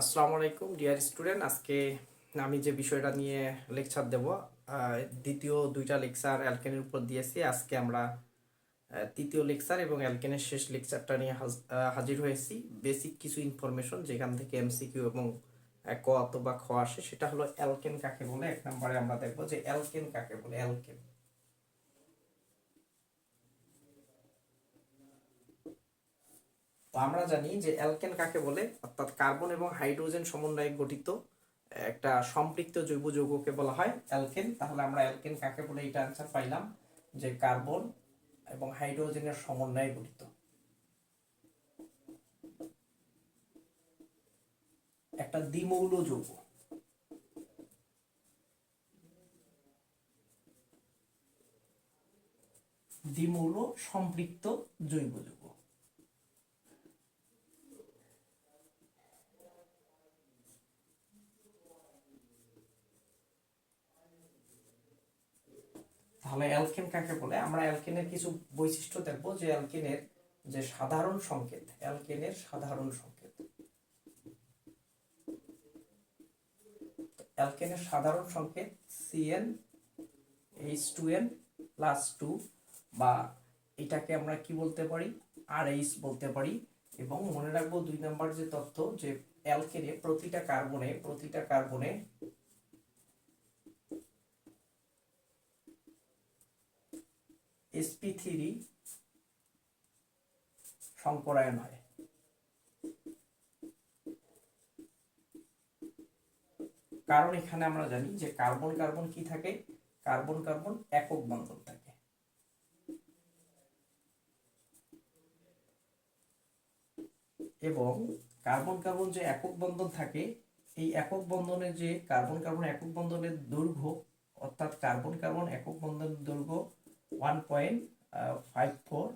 আসসালামু আলাইকুম, dear student. আজকে আমি যে বিষয়টা নিয়ে লেকচার দেব দ্বিতীয় দুইটা লেকচার অ্যালকেনের উপর দিয়েছি। আজকে আমরা তৃতীয় লেকচার এবং অ্যালকেনের শেষ লেকচারটা নিয়ে হাজির হয়েছি। বেসিক কিছু ইনফরমেশন, যেখান থেকে এমসিকিউ এবং ক অথবা খ আসে, সেটা হলো অ্যালকেন কাকে বলে? এক নম্বরে আমরা দেখব যে অ্যালকেন কাকে বলে? অ্যালকেন। তো আমরা জানি যে অ্যালকেন কাকে বলে? অর্থাৎ কার্বন এবং হাইড্রোজেন সমন্বয়ে গঠিত একটা সম্পৃক্ত জৈব যৌগকে বলা হয় অ্যালকেন। তাহলে আমরা অ্যালকেন কাকে বলে? এটা আনসার পাইলাম যে কার্বন এবং হাইড্রোজেনের সমন্বয়ে গঠিত। একটা দ্বিমৌল যৌগ। দ্বিমৌল সম্পৃক্ত জৈব যৌগ। তাহলে অ্যালকেন কাকে বলে? আমরা অ্যালকেনের কিছু বৈশিষ্ট্য দেখব যে অ্যালকেনের যে সাধারণ সংকেত, অ্যালকেনের সাধারণ সংকেত। অ্যালকেনের সাধারণ সংকেত C N H two N plus two বা এটাকে আমরা কি বলতে পারি? আর এইচ বলতে পারি। এবং মনে রাখব দুই নাম্বার যে তথ্য যে অ্যালকেনে প্রতিটা কার্বনে প্রতিটা কার্বনে এসপি থ্রি সংকরায়ন হয় কারণ এখানে আমরা জানি যে কার্বন কার্বন কি থাকে? কার্বন কার্বন একক বন্ধন থাকে। এবং কার্বন কার্বন যে একক বন্ধন থাকে, এই একক বন্ধনের যে কার্বন কার্বন একক বন্ধনের দৈর্ঘ্য, অর্থাৎ কার্বন কার্বন একক বন্ধনের দৈর্ঘ্য one point five four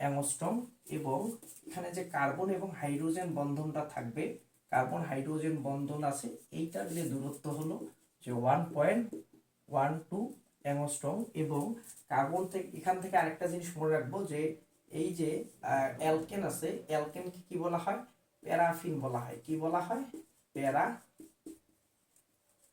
angstrom এবং এখানে যে কার্বন এবং হাইড্রোজেন বন্ধনটা থাকবে, কার্বন হাইড্রোজেন বন্ধন আছে, এইটার যে দূরত্ব হলো যে one point one two angstrom এবং কার্বন থেকে, এখান থেকে আরেকটা জিনিস মনে রাখব যে এই যে অ্যালকেন আছে, অ্যালকেনকে কি বলা হয়? প্যারাফিন বলা হয়। কি বলা হয়? প্যারা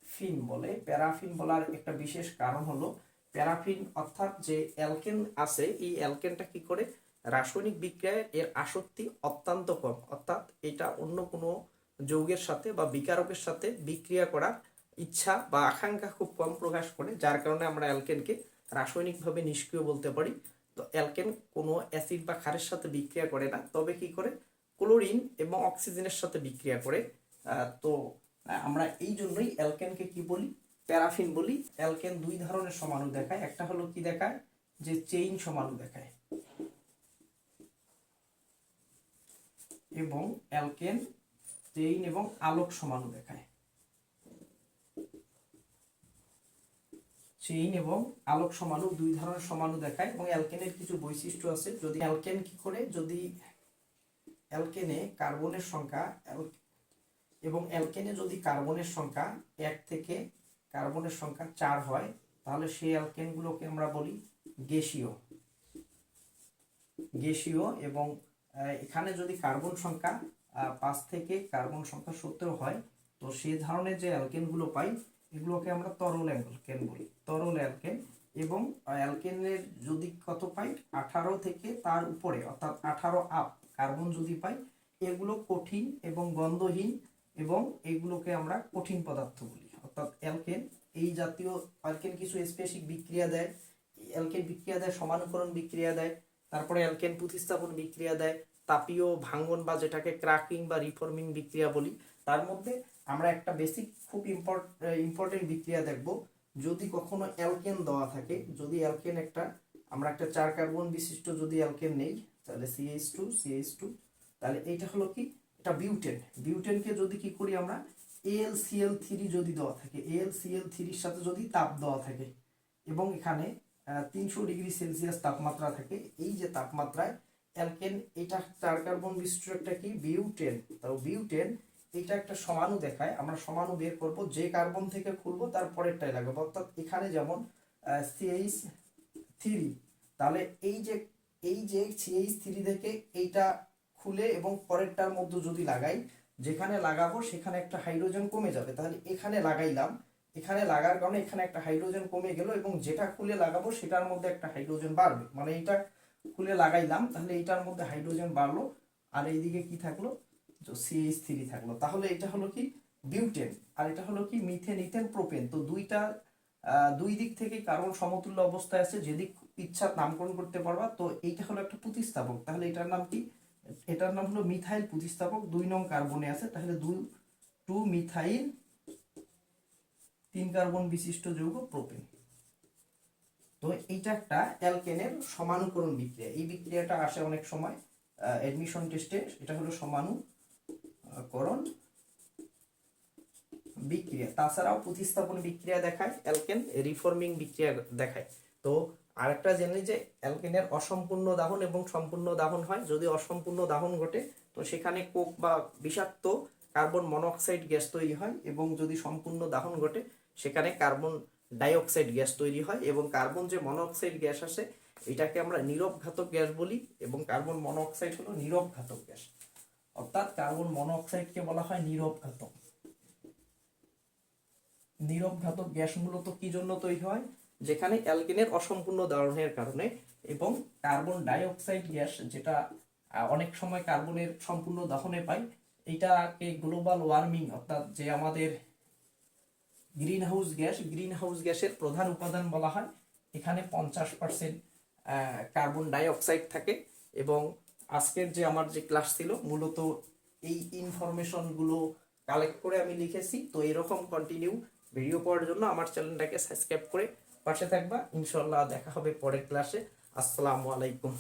ফিন বলে। প্যারাফিন বলার একটা বিশেষ কারণ হলো প্যারাফিন অর্থাৎ যে অ্যালকেন আছে, এই অ্যালকেনটা কি করে? রাসায়নিক বিক্রিয়ায় এর আসক্তি অত্যন্ত কম। অর্থাৎ এটা অন্য কোনো যৌগের সাথে বা বিকারকের সাথে বিক্রিয়া করার ইচ্ছা বা আকাঙ্ক্ষা খুব কম প্রকাশ করে, যার কারণে আমরা অ্যালকেনকে রাসায়নিকভাবে নিষ্ক্রিয় বলতে পারি। তো অ্যালকেন কোনো অ্যাসিড বা ক্ষারের সাথে বিক্রিয়া করে না, তবে কি করে? ক্লোরিন এবং অক্সিজেনের সাথে বিক্রিয়া করে। তো আমরা এই জন্যই অ্যালকেনকে কি বলি? প্যারাফিন বলি, অ্যালকেন দুই ধরনের সমাণু দেখায়। একটা হলো কি দেখায়? যে চেইন সমাণু দেখায়। এবং অ্যালকেন, চেইন এবং আলোক সমাণু দেখায়। চেইন এবং আলোক সমাণু দুই ধরনের সমাণু দেখায় এবং অ্যালকেনের কিছু বৈশিষ্ট্য আছে। যদি অ্যালকেন কি করে? যদি অ্যালকেনে কার্বনের সংখ্যা, এবং অ্যালকেনে যদি কার্বনের সংখ্যা এক থেকে কার্বনের সংখ্যা চার হয়, তাহলে সেই অ্যালকেনগুলোকে আমরা বলি গ্যাসীয়। গ্যাসীয় এবং এখানে যদি কার্বন সংখ্যা পাঁচ থেকে কার্বন সংখ্যা সতেরো হয়, তো সেই ধরনের যে অ্যালকেনগুলো পাই, এগুলোকে আমরা তরল অ্যালকেন বলি। তরল অ্যালকেন এবং অ্যালকেনের যদি কত পাই? আঠারো থেকে তার উপরে, অর্থাৎ আঠারো আপ কার্বন যদি পাই, এগুলো কঠিন এবং গন্ধহীন এবং এগুলোকে আমরা কঠিন পদার্থ বলি। অর্থাৎ অ্যালকেন এই জাতীয় অ্যালকেন কিছু স্পেসিক বিক্রিয়া দেয়। অ্যালকেন বিক্রিয়া দেয়, সমানুকরণ বিক্রিয়া দেয়, তারপরে অ্যালকেন প্রতিস্থাপন বিক্রিয়া দেয়, তাপীয় ভাঙ্গন বা যেটাকে ক্রাকিং বা রিফর্মিং বিক্রিয়া বলি, তার মধ্যে আমরা একটা বেসিক খুব ইম্পর্ট ইম্পর্টেন্ট বিক্রিয়া দেখব। যদি কখনো অ্যালকেন দেওয়া থাকে, যদি অ্যালকেন একটা, আমরা একটা চার কার্বন বিশিষ্ট যদি অ্যালকেন নেই, তাহলে সিএইচ টু সিএইচ টু তাহলে এইটা হলো কি? এটা বিউটেন বিউটেনকে যদি কি করি আমরা? এল থ্রি যদি দেওয়া থাকে এল সিএল থ্রির সাথে যদি তাপ দেওয়া থাকে, এবং এখানে তিনশো ডিগ্রি সেলসিয়াস তাপমাত্রা থাকে, এই যে তাপমাত্রায় অ্যালকেন, এটা চার কার্বন বিশিষ্ট একটা কি? বিউটেন। তো বিউটেন, এটা একটা সমাণু দেখায়, আমরা সমাণু বের করব, যে কার্বন থেকে খুলবো, তার পরেরটাই লাগাবো। অর্থাৎ এখানে যেমন সিএইচ থ্রি তাহলে এই যে এই যে সিএইচ থ্রি থেকে এইটা খুলে এবং পরেরটার মধ্যে যদি লাগাই যেখানে লাগাবো, সেখানে একটা হাইড্রোজেন কমে যাবে। তাহলে এখানে লাগাইলাম, এখানে লাগার কারণে এখানে একটা হাইড্রোজেন কমে গেল এবং যেটা খুলে লাগাবো, সেটার মধ্যে একটা হাইড্রোজেন বাড়বে। মানে এটা খুলে লাগাইলাম, তাহলে এটার মধ্যে হাইড্রোজেন বাড়লো। আর এইদিকে কি থাকল? সিএইচ থ্রি থাকল। তাহলে এটা হলো কি? বিউটেন আর এটা হলো কি? মিথেন ইথেন প্রোপেন তো দুইটা দুই দিক থেকে কার্বন সমতুল্য অবস্থায় আছে। যেদিক ইচ্ছা নামকরণ করতে পারবা। তো এইটা হলো একটা প্রতিস্থাপক। তাহলে এটার নাম কি? এটার নাম হলো মিথাইল প্রতিস্থাপক। দুই নং কার্বনে আছে, তাহলে দুই, টু মিথাইল, তিন কার্বন বিশিষ্ট যৌগ প্রোপেন। তো এইটা একটা অ্যালকেনের সমানুকরণ বিক্রিয়া। এই বিক্রিয়াটা আসে অনেক সময় অ্যাডমিশন টেস্টে এটা হলো সমানুকরণ বিক্রিয়া। তাছাড়াও প্রতিস্থাপন বিক্রিয়া দেখায়, অ্যালকেন রিফর্মিং বিক্রিয়া দেখায়। তো আরেকটা জেনে যে অ্যালকেনের অসম্পূর্ণ দাহন এবং সম্পূর্ণ দাহন হয়। যদি অসম্পূর্ণ দাহন ঘটে, তো সেখানে কোক বা বিষাক্ত কার্বন মনোক্সাইড গ্যাস তৈরি হয় এবং যদি সম্পূর্ণ দাহন ঘটে, সেখানে কার্বন ডাইঅক্সাইড গ্যাস তৈরি হয় এবং কার্বন যে মনোক্সাইড গ্যাস আসে, এটাকে আমরা নীরব ঘাতক গ্যাস বলি এবং কার্বন মনোক্সাইড হলো নীরব ঘাতক গ্যাস। অর্থাৎ কার্বন মনোক্সাইডকে বলা হয় নীরব ঘাতক। নীরব ঘাতক গ্যাস মূলত কি জন্য তৈরি হয়? যেখানে অ্যালকেনের অসম্পূর্ণ দাহনের কারণে এবং কার্বন ডাইঅক্সাইড গ্যাস যেটা অনেক সময় কার্বনের সম্পূর্ণ দহনে পাই এটাকে গ্লোবাল ওয়ার্মিং অর্থাৎ যে আমাদের greenhouse gas greenhouse গ্যাসের প্রধান উপাদান বলা হয়, এখানে পঞ্চাশ পার্সেন্ট কার্বন ডাইঅক্সাইড থাকে এবং আজকের যে আমার যে ক্লাস ছিল, মূলত এই ইনফরমেশনগুলো কালেক্ট করে আমি লিখেছি। তো এরকম কন্টিনিউ ভিডিও পাওয়ার জন্য আমার চ্যানেলটাকে সাবস্ক্রাইব করে পাশে থাকবা। ইনশাল্লাহ দেখা হবে পরের ক্লাসে আসসালামু আলাইকুম।